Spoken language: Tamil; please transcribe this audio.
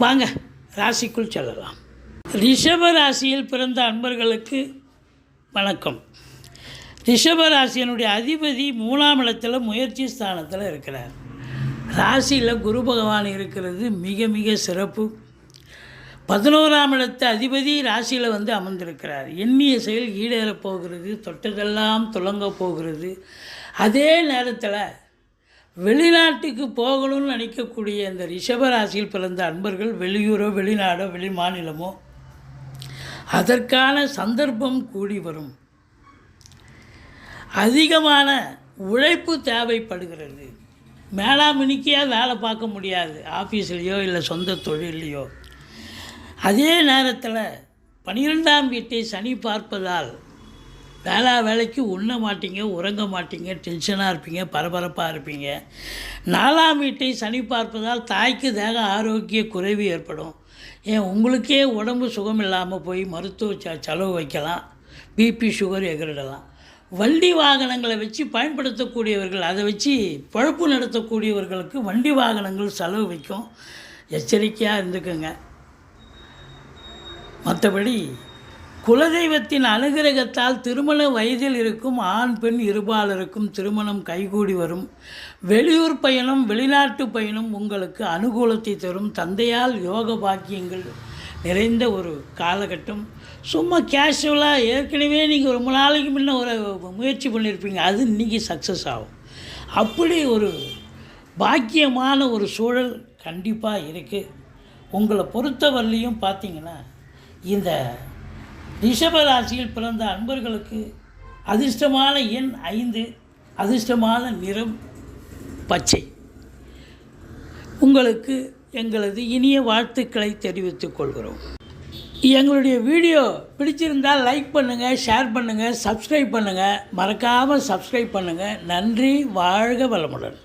வாங்க ராசிக்குள் செல்லலாம். ரிஷப ராசியில் பிறந்த அன்பர்களுக்கு வணக்கம். ரிஷப ராசியினுடைய அதிபதி மூணாம் இடத்தில் முயற்சி ஸ்தானத்தில் இருக்கிறார். ராசியில் குரு பகவான் இருக்கிறது மிக மிக சிறப்பு. பதினோராம் இடத்து அதிபதி ராசியில் வந்து அமர்ந்திருக்கிறார். எண்ணிய செயல் ஈடேறப் போகிறது தொட்டதெல்லாம் துலங்க போகிறது. அதே நேரத்தில் வெளிநாட்டுக்கு போகணும்னு நினைக்கக்கூடிய இந்த ரிஷபராசியில் பிறந்த அன்பர்கள் வெளியூரோ வெளிநாடோ வெளி மாநிலமோ அதற்கான சந்தர்ப்பம் கூடி வரும். அதிகமான உழைப்பு தேவைப்படுகிறது. மேலாமினிக்கையாக வேலை பார்க்க முடியாது. ஆஃபீஸ்லேயோ இல்லை சொந்த தொழிலையோ அதே நேரத்தில் பனிரெண்டாம் வீட்டை சனி பார்ப்பதால் வேளா வேலைக்கு உண்ண மாட்டீங்க உறங்க மாட்டீங்க டென்ஷனாக இருப்பீங்க பரபரப்பாக இருப்பீங்க. நாலாம் வீட்டை சனி பார்ப்பதால் தாய்க்கு தேக ஆரோக்கிய குறைவு ஏற்படும். ஏன் உங்களுக்கே உடம்பு சுகம் இல்லாமல் போய் மருத்துவ ச செலவு வைக்கலாம். பிபி சுகர் எகிரிடலாம். வண்டி வாகனங்களை வச்சு பயன்படுத்தக்கூடியவர்கள் அதை வச்சு பழப்பு நடத்தக்கூடியவர்களுக்கு வண்டி வாகனங்கள் செலவு வைக்கும். எச்சரிக்கையாக இருந்துக்குங்க. மற்றபடி குலதெய்வத்தின் அனுகிரகத்தால் திருமண வயதில் இருக்கும் ஆண் பெண் இருபாலருக்கும் திருமணம் கைகூடி வரும். வெளியூர் பயணம் வெளிநாட்டு பயணம் உங்களுக்கு அனுகூலத்தை தரும். தந்தையால் யோக பாக்கியங்கள் நிறைந்த ஒரு காலகட்டம். சும்மா கேஷுவலாக ஏற்கனவே நீங்கள் ரொம்ப நாளைக்கு முன்னே ஒரு முயற்சி பண்ணியிருப்பீங்க அது இன்றைக்கி சக்ஸஸ் ஆகும். அப்படி ஒரு பாக்கியமான ஒரு சூழல் கண்டிப்பாக இருக்குது உங்களை பொறுத்தவரையிலையும் பார்த்தீங்கன்னா இந்த ரிஷபராசியில் பிறந்த அன்பர்களுக்கு அதிர்ஷ்டமான எண் ஐந்து அதிர்ஷ்டமான நிறம் பச்சை. உங்களுக்கு எங்களது இனிய வாழ்த்துக்களை தெரிவித்துக் கொள்கிறோம். எங்களுடைய வீடியோ பிடிச்சிருந்தால் லைக் பண்ணுங்கள் ஷேர் பண்ணுங்கள் சப்ஸ்கிரைப் பண்ணுங்கள் மறக்காமல் சப்ஸ்கிரைப் பண்ணுங்கள் நன்றி வாழ்க வளமுடன்.